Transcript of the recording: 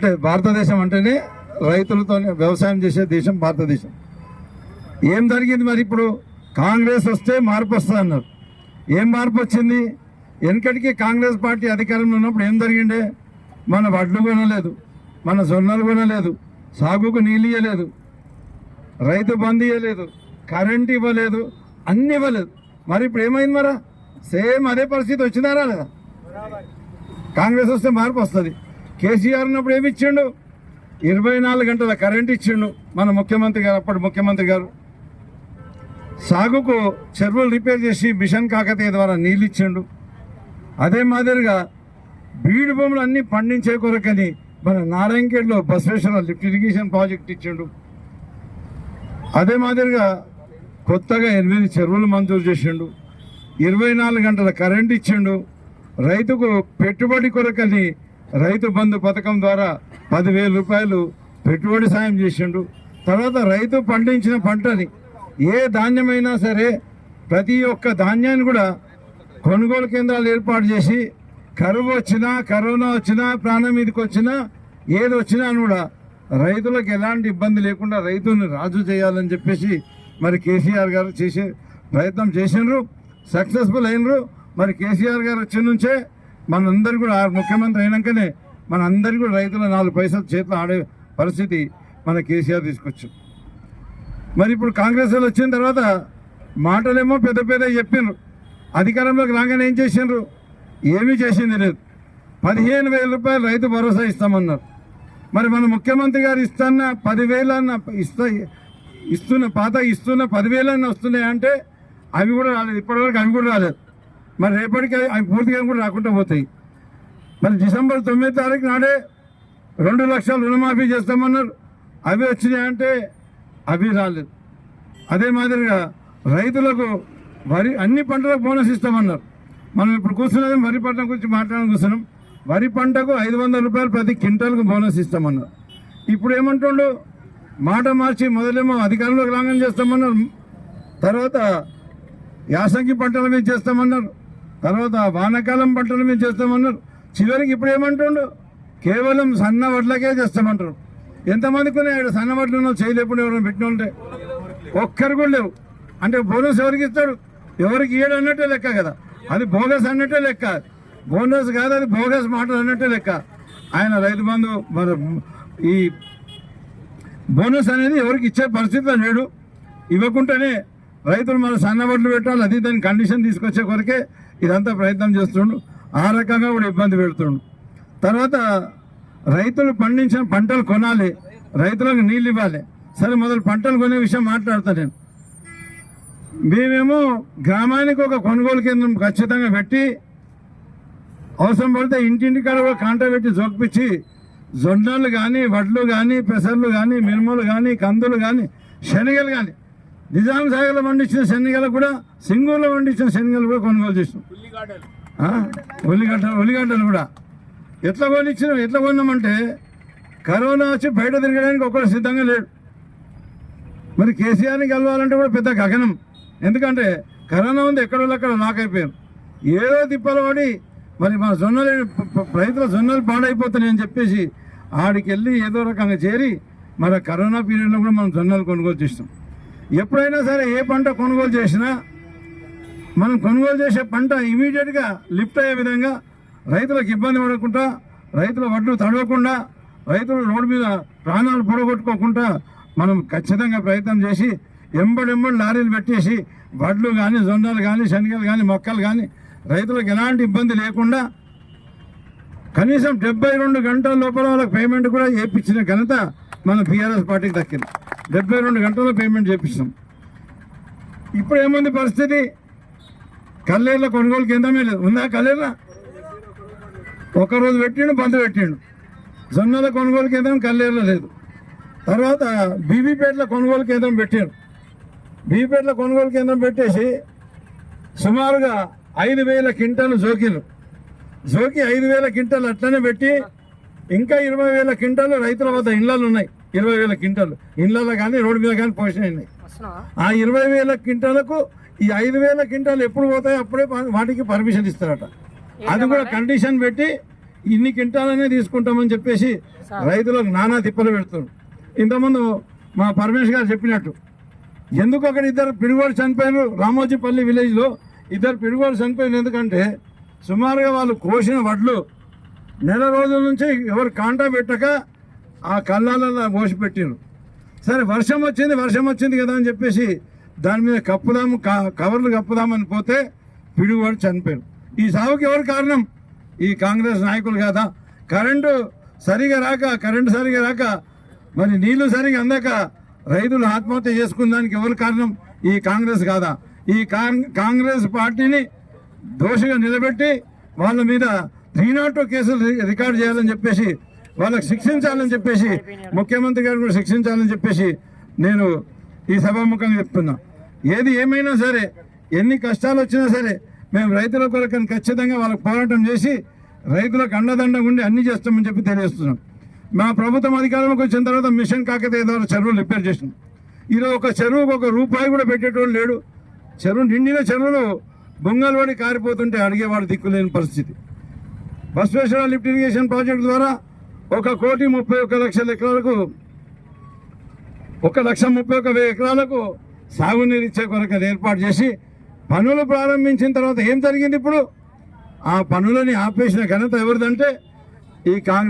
అంటే భారతదేశం అంటేనే రైతులతో వ్యవసాయం చేసే దేశం భారతదేశం. ఏం జరిగింది మరి ఇప్పుడు? కాంగ్రెస్ వస్తే మార్పు వస్తుంది అన్నారు. ఏం మార్పు వచ్చింది? వెనకటికి కాంగ్రెస్ పార్టీ అధికారంలో ఉన్నప్పుడు ఏం జరిగిండే? మన వడ్లు కొనలేదు మన జొన్నలు కొనలేదు సాగుకు నీళ్ళు ఇవ్వలేదు రైతు బంద్ ఇవ్వలేదు కరెంట్ ఇవ్వలేదు అన్ని ఇవ్వలేదు. మరి ఇప్పుడు ఏమైంది మరా? సేమ్ అదే పరిస్థితి వచ్చిందారా లేదా కాంగ్రెస్ వస్తే మార్పు వస్తుంది. కేసీఆర్ ఉన్నప్పుడు ఏమి ఇచ్చిండు? ఇరవై నాలుగు గంటల కరెంట్ ఇచ్చిండు మన ముఖ్యమంత్రి గారు అప్పటి ముఖ్యమంత్రి గారు. సాగుకు చెరువులు రిపేర్ చేసి మిషన్ కాకతీయ ద్వారా నీళ్ళు ఇచ్చిండు. అదే మాదిరిగా బీడు భూములు అన్నీ పండించే కొరకని మన నారాయణఖేడ్లో బసవేశ్వర లిఫ్ట్ ఇరిగేషన్ ప్రాజెక్ట్ ఇచ్చిండు. అదే మాదిరిగా కొత్తగా ఎనిమిది చెరువులు మంజూరు చేసిండు. ఇరవై నాలుగు గంటల కరెంట్ ఇచ్చిండు. రైతుకు పెట్టుబడి కొరకని రైతు బంధు పథకం ద్వారా పదివేల రూపాయలు పెట్టుబడి సాయం చేసిండు. తర్వాత రైతు పండించిన పంటని ఏ ధాన్యమైనా సరే ప్రతి ఒక్క ధాన్యాన్ని కూడా కొనుగోలు కేంద్రాలు ఏర్పాటు చేసి కరువు వచ్చినా కరోనా వచ్చినా ప్రాణం మీదకి వచ్చినా ఏది వచ్చినా కూడా రైతులకు ఎలాంటి ఇబ్బంది లేకుండా రైతుని రాజు చేయాలని చెప్పేసి మరి కేసీఆర్ గారు చేసే ప్రయత్నం చేసినారు సక్సెస్ఫుల్ అయినరు. మరి కేసీఆర్ గారు వచ్చి నుంచే మనందరు కూడా ముఖ్యమంత్రి అయినాకనే మన అందరికీ కూడా రైతుల నాలుగు పైసలు చేతిలో ఆడే పరిస్థితి మన కేసీఆర్ తీసుకొచ్చు. మరి ఇప్పుడు కాంగ్రెస్ వాళ్ళు వచ్చిన తర్వాత మాటలేమో పెద్ద పెద్ద చెప్పిండ్రు అధికారంలోకి రాగానే ఏం చేసిండ్రు? ఏమీ చేసింది లేదు. పదిహేను వేల రూపాయలు రైతు భరోసా ఇస్తామన్నారు. మరి మన ముఖ్యమంత్రి గారు ఇస్తున్న పదివేలన్న ఇస్తా ఇస్తున్న పాత ఇస్తున్న పదివేలన్న వస్తున్నాయి అంటే అవి కూడా రాలేదు. ఇప్పటివరకు అవి కూడా రాలేదు. మరి రేపటికి అవి పూర్తిగా కూడా రాకుండా పోతాయి. మరి డిసెంబర్ తొమ్మిది తారీఖు నాడే రెండు లక్షలు రుణమాఫీ చేస్తామన్నారు. అవి వచ్చినాయంటే అవి రాలేదు. అదే మాదిరిగా రైతులకు వరి అన్ని పంటలకు బోనస్ ఇస్తామన్నారు. మనం ఇప్పుడు కూర్చున్నది వరి పంట గురించి మాట్లాడడం కూర్చున్నాం. వరి పంటకు ఐదు వందల రూపాయలు ప్రతి క్వింటాల్కు బోనస్ ఇస్తామన్నారు. ఇప్పుడు ఏమంటుండు? మాట మార్చి మొదలేమో అధికారంలోకి రాగానే చేస్తామన్నారు. తర్వాత యాసంగి పంటల మీద చేస్తామన్నారు. తర్వాత వానాకాలం పంటలు మేము చేస్తామన్నారు. చివరికి ఇప్పుడు ఏమంటుండు? కేవలం సన్న వడ్లకే చేస్తామంటారు. ఎంతమందికి ఉన్నాయి సన్న వడ్లు చేయలేకుండా ఎవరైనా పెట్టిన ఉంటే ఒక్కరు కూడా లేవు. అంటే బోనస్ ఎవరికి ఇస్తాడు? ఎవరికి ఇయ్యడు అన్నట్టే లెక్క కదా. అది బోగస్ అన్నట్టే లెక్క. బోనస్ కాదు అది బోగస్ మాటలు అన్నట్టే లెక్క. ఆయన రైతు బంధు మరి ఈ బోనస్ అనేది ఎవరికి ఇచ్చే పరిస్థితిలో లేడు. ఇవ్వకుండానే రైతులు మన సన్నబడ్లు పెట్టాలి అది దాని కండిషన్ తీసుకొచ్చే కొరకే ఇదంతా ప్రయత్నం చేస్తుండు. ఆ రకంగా కూడా ఇబ్బంది పెడుతుండు. తర్వాత రైతులు పండించిన పంటలు కొనాలి రైతులకు నీళ్ళు ఇవ్వాలి. సరే మొదలు పంటలు కొనే విషయం మాట్లాడతా నేను. మేమేమో గ్రామానికి ఒక కొనుగోలు కేంద్రం ఖచ్చితంగా పెట్టి అవసరం పడితే ఇంటింటి కాడ కూడా కాంట పెట్టి జోక్పించి జొన్నలు కానీ వడ్లు కానీ పెసర్లు కానీ మినుములు కానీ కందులు కానీ శనగలు కానీ నిజాం సాగర్లో పండించిన శనగలు కూడా సింగూరులో పండించిన శనగలు కూడా కొనుగోలు చేసినాం. ఉల్లిగడ్డ ఉల్లిగడ్డలు కూడా. ఎట్లా కొనిచ్చినాం ఎట్లా కొన్నామంటే కరోనా వచ్చి బయట తిరగడానికి ఒకరు సిద్ధంగా లేడు మరి కేసీఆర్ని కలవాలంటే కూడా పెద్ద గగనం. ఎందుకంటే కరోనా ఉంది ఎక్కడో అక్కడ లాక్ అయిపోయారు. ఏదో తిప్పలు పడి మరి మన జొన్నలు రైతుల జొన్నలు పాడైపోతున్నాయని చెప్పేసి ఆడికి వెళ్ళి ఏదో రకంగా చేరి మరి కరోనా పీరియడ్లో కూడా మనం జొన్నలు కొనుగోలు చేస్తాం ఎప్పుడైనా సరే ఏ పంట కొనుగోలు చేసినా మనం కొనుగోలు చేసే పంట ఇమీడియట్గా లిఫ్ట్ అయ్యే విధంగా రైతులకు ఇబ్బంది పడకుండా రైతుల వడ్లు తడవకుండా రైతులు రోడ్డు మీద ప్రాణాలు పొడగొట్టుకోకుండా మనం ఖచ్చితంగా ప్రయత్నం చేసి ఎంబడెంబడి లారీలు పెట్టేసి వడ్లు కానీ జొండలు కానీ శనగలు కానీ మొక్కలు కానీ రైతులకు ఎలాంటి ఇబ్బంది లేకుండా కనీసం డెబ్బై రెండు గంటల లోపల వాళ్ళకి పేమెంట్ కూడా చేయించిన ఘనత మన బీఆర్ఎస్ పార్టీకి దక్కింది. డెబ్బై రెండు గంటల్లో పేమెంట్ చేపిస్తాం. ఇప్పుడు ఏముంది పరిస్థితి? కల్లేర్ల కొనుగోలు కేంద్రమే లేదు. ఉందా కల్లేర్ల? ఒకరోజు పెట్టిండు బంద్ పెట్టిండు. జొన్నల కొనుగోలు కేంద్రం కల్లేర్లో లేదు. తర్వాత బీబీపేటల కొనుగోలు కేంద్రం పెట్టారు బీబీపేటలో కొనుగోలు కేంద్రం పెట్టేసి సుమారుగా ఐదు వేల క్వింటలు జోకిలు జోకి ఐదు వేల క్వింటలు అట్లనే పెట్టి ఇంకా ఇరవై వేల క్వింటలు రైతుల వద్ద ఇళ్ళలు ఉన్నాయి. ఇరవై వేల క్వింటాలు. ఇళ్ళలో కానీ రోడ్డు మీద కానీ పోషణ ఆ ఇరవై వేల క్వింటాలకు ఈ ఐదు వేల క్వింటాలు ఎప్పుడు పోతాయో అప్పుడే వాటికి పర్మిషన్ ఇస్తారట. అది కూడా కండిషన్ పెట్టి ఇన్ని క్వింటాలనే తీసుకుంటామని చెప్పేసి రైతులకు నానా తిప్పలు పెడుతున్నారు. ఇంతకుముందు మా పరమేష్ గారు చెప్పినట్టు ఎందుకు అక్కడ ఇద్దరు పిడుగోడు చనిపోయారు రామోజీపల్లి విలేజ్లో ఇద్దరు పిడుగోడు చనిపోయారు ఎందుకంటే సుమారుగా వాళ్ళు కోసిన వడ్లు నెల రోజుల నుంచి ఎవరు కాంటా పెట్టక ఆ కళ్ళాలలో పోసి సరే వర్షం వచ్చింది వర్షం వచ్చింది కదా అని చెప్పేసి దాని మీద కప్పుదాము క- కవర్లు కప్పుదామని పోతే పిడుగువాడు చనిపోయారు ఈ సావుకి ఎవరు కారణం? ఈ కాంగ్రెస్ నాయకులు కాదా? కరెంటు సరిగా రాక కరెంటు సరిగా రాక మరి నీళ్ళు సరిగా అందక రైతులు ఆత్మహత్య చేసుకున్న దానికి ఎవరు కారణం? ఈ కాంగ్రెస్ కాదా? ఈ కాంగ్రెస్ పార్టీని దోషిగా నిలబెట్టి వాళ్ళ మీద త్రీ నాట్ టూ కేసులు రి- రికార్డ్ చేయాలని చెప్పేసి వాళ్ళకి శిక్షించాలని చెప్పేసి ముఖ్యమంత్రి గారు కూడా శిక్షించాలని చెప్పేసి నేను ఈ సభాముఖంగా చెప్తున్నా. ఏది ఏమైనా సరే ఎన్ని కష్టాలు వచ్చినా సరే మేము రైతుల కొరకు ఖచ్చితంగా వాళ్ళకి పోరాటం చేసి రైతులకు అండదండగా ఉండి అన్ని చేస్తామని చెప్పి తెలియజేస్తున్నాం. మా ప్రభుత్వం అధికారంలోకి వచ్చిన తర్వాత మిషన్ కాకతీయ ద్వారా చెరువులు రిపేర్ చేసినాం. ఈరోజు ఒక చెరువుకు ఒక రూపాయి కూడా పెట్టేటోడు లేడు. చెరువు నిండిన చెరువులు బొంగలు పడి కారిపోతుంటే అడిగేవాడు దిక్కులేని పరిస్థితి. బసవేశ్వర లిఫ్ట్ ఇరిగేషన్ ప్రాజెక్టు ద్వారా ఒక కోటి ముప్పై ఒక్క లక్షల ఎకరాలకు ఒక లక్ష ముప్పై ఒక వెయ్యి ఎకరాలకు సాగునీరు ఇచ్చే కొరకు ఏర్పాటు చేసి పనులు ప్రారంభించిన తర్వాత ఏం జరిగింది ఇప్పుడు? ఆ పనులని ఆపేసిన ఘనత ఎవరిదంటే ఈ కాంగ్రెస్